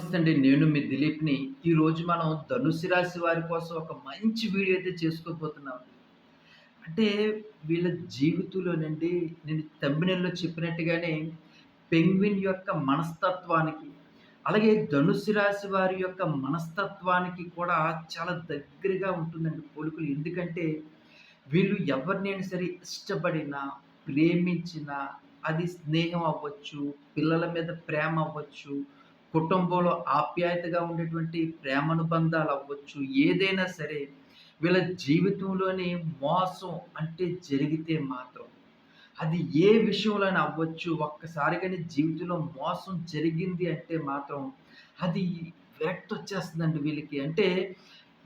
నమస్తే అండి నేను మీ దిలీప్‌ని. ఈరోజు మనం ధనుసు రాశి వారి కోసం ఒక మంచి వీడియో అయితే చేసుకోబోతున్నాం. అంటే వీళ్ళ జీవితంలోనండి నేను తమ్మినల్లో చెప్పినట్టుగానే పెంగ్విన్ యొక్క మనస్తత్వానికి, అలాగే ధనుసు రాశి వారి యొక్క మనస్తత్వానికి కూడా చాలా దగ్గరగా ఉంటుందండి పోలికలు. ఎందుకంటే వీళ్ళు ఎవరినైనా సరే ఇష్టపడినా, ప్రేమించినా అది స్నేహం అవ్వచ్చు, పిల్లల మీద ప్రేమ అవ్వచ్చు, కుటుంబంలో ఆప్యాయతగా ఉండేటువంటి ప్రేమానుబంధాలు అవ్వచ్చు, ఏదైనా సరే వీళ్ళ జీవితంలోని మోసం అంటే జరిగితే మాత్రం అది ఏ విషయంలో అవ్వచ్చు. ఒక్కసారి కానీ జీవితంలో మోసం జరిగింది అంటే మాత్రం అది వచ్చేస్తుందండి వీళ్ళకి. అంటే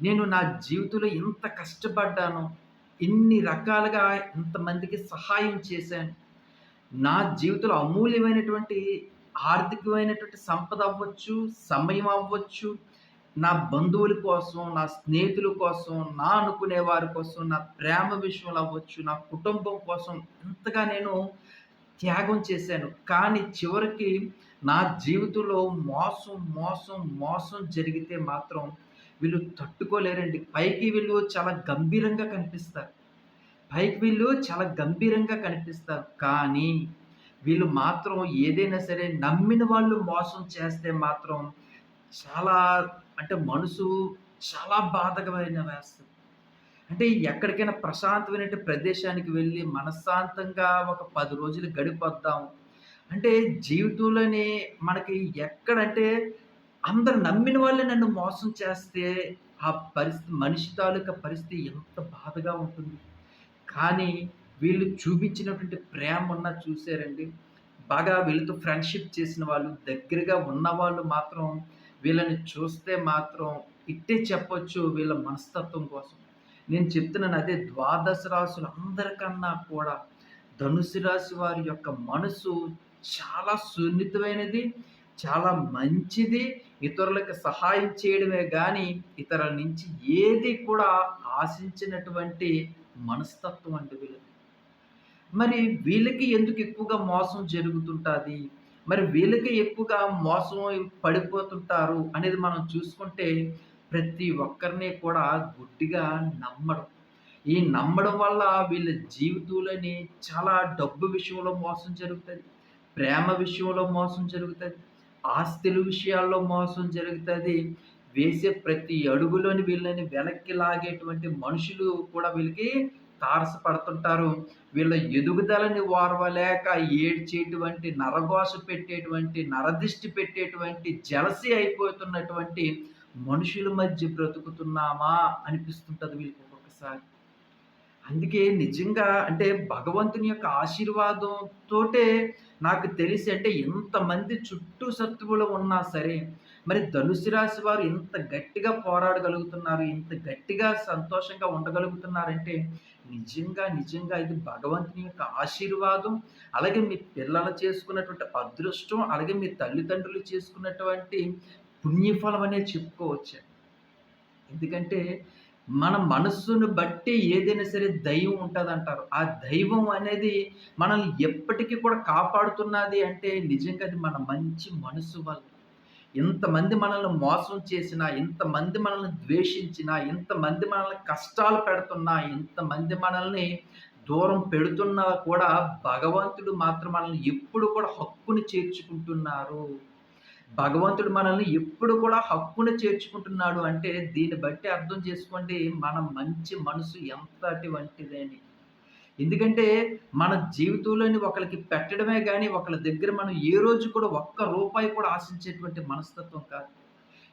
నేను నా జీవితంలో ఇంత కష్టపడ్డాను. ఇన్ని రకాలుగా ఇంతమందికి సహాయం చేశాను. నా జీవితంలో అమూల్యమైనటువంటి ఆర్థికమైనటువంటి సంపద అవ్వచ్చు, సమయం అవ్వచ్చు, నా బంధువుల కోసం, నా స్నేహితుల కోసం, నా అనుకునే వారి కోసం, నా ప్రేమ విషయంలో అవ్వచ్చు, నా కుటుంబం కోసం ఇంతగా నేను త్యాగం చేశాను. కానీ చివరికి నా జీవితంలో మోసం, మోసం, మోసం జరిగితే మాత్రం వీళ్ళు తట్టుకోలేరండి. పైకి వీళ్ళు చాలా గంభీరంగా కనిపిస్తారు. పైకి వీళ్ళు చాలా గంభీరంగా కనిపిస్తారు. కానీ వీళ్ళు మాత్రం ఏదైనా సరే నమ్మిన వాళ్ళు మోసం చేస్తే మాత్రం చాలా అంటే మనసు చాలా బాధకమైన వేస్తుంది అంటే ఎక్కడికైనా ప్రశాంతమైన ప్రదేశానికి వెళ్ళి మనశ్శాంతంగా ఒక పది రోజులు గడిపొద్దాం. అంటే జీవితంలోని మనకి ఎక్కడంటే అందరు నమ్మిన వాళ్ళే నన్ను మోసం చేస్తే ఆ పరిస్థితి మనిషి తాలూకా పరిస్థితి ఎంత బాధగా ఉంటుంది. కానీ వీళ్ళు చూపించినటువంటి ప్రేమ ఉన్న చూసారండి. బాగా వీళ్ళతో ఫ్రెండ్‌షిప్ చేసిన వాళ్ళు, దగ్గరగా ఉన్నవాళ్ళు మాత్రం వీళ్ళని చూస్తే మాత్రం ఇట్టే చెప్పొచ్చు వీళ్ళ మనస్తత్వం కోసం. నేను చెప్తున్నాను అదే ద్వాదశ రాసులు అందరికన్నా కూడా ధనుసు రాశి వారి యొక్క మనసు చాలా సున్నితమైనది, చాలా మంచిది. ఇతరులకు సహాయం చేయడమే కానీ ఇతరుల నుంచి ఏది కూడా ఆశించినటువంటి మనస్తత్వం అండి వీళ్ళది. మరి వీళ్ళకి ఎందుకు ఎక్కువగా మోసం జరుగుతుంటుంది మరి వీళ్ళకి ఎక్కువగా మోసం పడిపోతుంటారు అనేది మనం చూసుకుంటే, ప్రతి ఒక్కరిని కూడా గుడ్డిగా నమ్మడం. ఈ నమ్మడం వల్ల వీళ్ళ జీవితంలోని చాలా డబ్బు విషయంలో మోసం జరుగుతుంది ప్రేమ విషయంలో మోసం జరుగుతుంది ఆస్తుల విషయాల్లో మోసం జరుగుతుంది వేసే ప్రతి అడుగులోని వీళ్ళని వెనక్కి లాగేటువంటి మనుషులు కూడా వీళ్ళకి తారసపడుతుంటారు. వీళ్ళ ఎదుగుదలని ఓర్వలేక ఏడ్చేటువంటి, నరగోస పెట్టేటువంటి, నరదిష్టి పెట్టేటువంటి, జలసి అయిపోతున్నటువంటి మనుషుల మధ్య బ్రతుకుతున్నామా అనిపిస్తుంటుంది వీళ్ళకి ఒక్కొక్కసారి. అందుకే నిజంగా అంటే భగవంతుని యొక్క ఆశీర్వాదంతోటే నాకు తెలిసి అంటే ఇంతమంది చుట్టూ సత్తువులు ఉన్నా సరే, మరి ధనుసు రాశి వారు ఇంత గట్టిగా పోరాడగలుగుతున్నారు, ఇంత గట్టిగా సంతోషంగా ఉండగలుగుతున్నారంటే నిజంగా, నిజంగా ఇది భగవంతుని యొక్క ఆశీర్వాదం. అలాగే మీ పిల్లలు చేసుకున్నటువంటి అదృష్టం, అలాగే మీ తల్లిదండ్రులు చేసుకున్నటువంటి పుణ్యఫలం అనేది చెప్పుకోవచ్చు ఎందుకంటే మన మనస్సును బట్టి ఏదైనా సరే దైవం ఉంటుంది అంటారు ఆ దైవం అనేది మనల్ని ఎప్పటికీ కూడా కాపాడుతున్నది అంటే నిజంగా అది మన మంచి మనసు వల్ల. ఇంతమంది మనల్ని మోసం చేసినా, ఇంతమంది మనల్ని ద్వేషించినా, ఇంతమంది మనల్ని కష్టాలు పెడుతున్నా, ఇంతమంది మనల్ని దూరం పెడుతున్నా కూడా భగవంతుడు మాత్రం మనల్ని ఎప్పుడు కూడా హక్కుని చేర్చుకుంటున్నారు. భగవంతుడు మనల్ని ఎప్పుడు కూడా హక్కుని చేర్చుకుంటున్నాడు అంటే దీన్ని బట్టి అర్థం చేసుకోండి మన మంచి మనసు ఎంతటివంటిదని. ఎందుకంటే మన జీవితంలోని ఒకరికి పెట్టడమే కానీ ఒకళ్ళ దగ్గర మనం ఏ రోజు కూడా ఒక్క రూపాయి కూడా ఆశించేటువంటి మనస్తత్వం కాదు.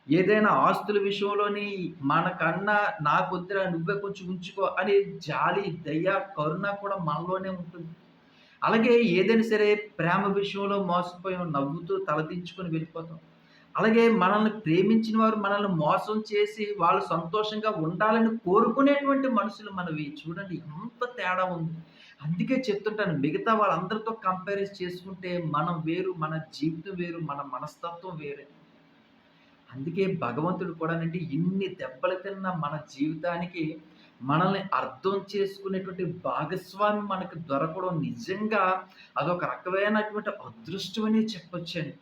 ఏదైనా ఆస్తుల విషయంలోని మనకన్నా నా నాకొద్దురా నువ్వే కొంచెం ఉంచుకో అనే జాలి, దయ, కరుణ కూడా మనలోనే ఉంటుంది. అలాగే ఏదైనా సరే ప్రేమ విషయంలో మోసపోయాం నవ్వుతూ తలదించుకొని వెళ్ళిపోతాం. అలాగే మనల్ని ప్రేమించిన వారు మనల్ని మోసం చేసి వాళ్ళు సంతోషంగా ఉండాలని కోరుకునేటువంటి మనుషులు మనవి. చూడండి ఎంత తేడా ఉంది. అందుకే చెప్తుంటాను మిగతా వాళ్ళందరితో కంపేర్ చేసుకుంటే మనం వేరు, మన జీవితం వేరు, మన మనస్తత్వం వేరే. అందుకే భగవంతుడు కూడా అంటే ఇన్ని దెబ్బలు తిన్న మన జీవితానికి మనల్ని అర్థం చేసుకునేటువంటి భాగస్వామి మనకు దొరకడం నిజంగా అదొక రకమైనటువంటి అదృష్టం అనే చెప్పొచ్చండి.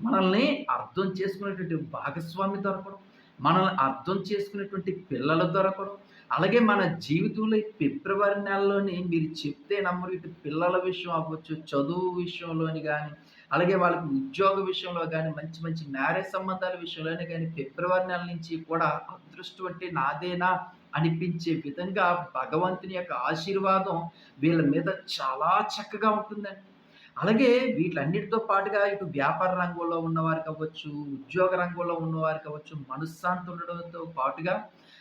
మనల్ని అర్థం చేసుకునేటువంటి భాగస్వామి దొరకడం, మనల్ని అర్థం చేసుకునేటువంటి పిల్లలు దొరకడం, అలాగే మన జీవితంలో ఫిబ్రవరి నెలలోని మీరు చెప్తే నమ్మరు ఇటు పిల్లల విషయం అవ్వచ్చు, చదువు విషయంలోని కానీ అలాగే వాళ్ళకి ఉద్యోగ విషయంలో కానీ మంచి మంచి మ్యారేజ్ సంబంధాల విషయంలోనే కానీ ఫిబ్రవరి నెల నుంచి కూడా అదృష్టం అంటే నాదేనా అనిపించే విధంగా భగవంతుని యొక్క ఆశీర్వాదం వీళ్ళ మీద చాలా చక్కగా ఉంటుందండి. అలాగే వీట్లన్నిటితో పాటుగా ఇటు వ్యాపార రంగంలో ఉన్నవారు కావచ్చు, ఉద్యోగ రంగంలో ఉన్నవారు కావచ్చు, మనశ్శాంతి ఉండడంతో పాటుగా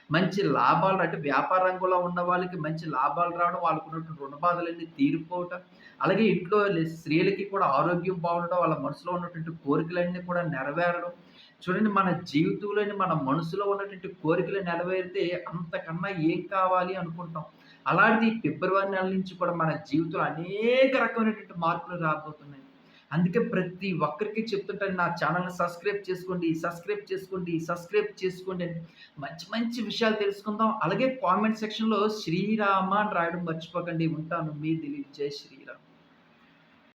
మంచి లాభాలు అంటే వ్యాపార రంగంలో ఉన్న వాళ్ళకి మంచి లాభాలు రావడం, వాళ్ళకున్నటువంటి రుణ బాధలన్నీ తీరిపోవటం, అలాగే ఇంట్లో స్త్రీలకి కూడా ఆరోగ్యం బాగుండడం, వాళ్ళ మనసులో ఉన్నటువంటి కోరికలన్నీ కూడా నెరవేరడం. చూడండి మన జీవితంలోని మన మనసులో ఉన్నటువంటి కోరికలు నెరవేరితే అంతకన్నా ఏం కావాలి అనుకుంటాం. అలాంటిది ఫిబ్రవరి నెల నుంచి కూడా మన జీవితంలో అనేక రకమైనటువంటి మార్పులు రాబోతున్నాయి. అందుకే ప్రతి ఒక్కరికి చెప్తుంటాను నా ఛానల్ని సబ్స్క్రైబ్ చేసుకోండి, సబ్స్క్రైబ్ చేసుకోండి, సబ్స్క్రైబ్ చేసుకోండి అని. మంచి మంచి విషయాలు తెలుసుకుందాం. అలాగే కామెంట్ సెక్షన్‌లో శ్రీరామ అని రాయడం మర్చిపోకండి. ఉంటాను. మీ దిలీప్. జై శ్రీ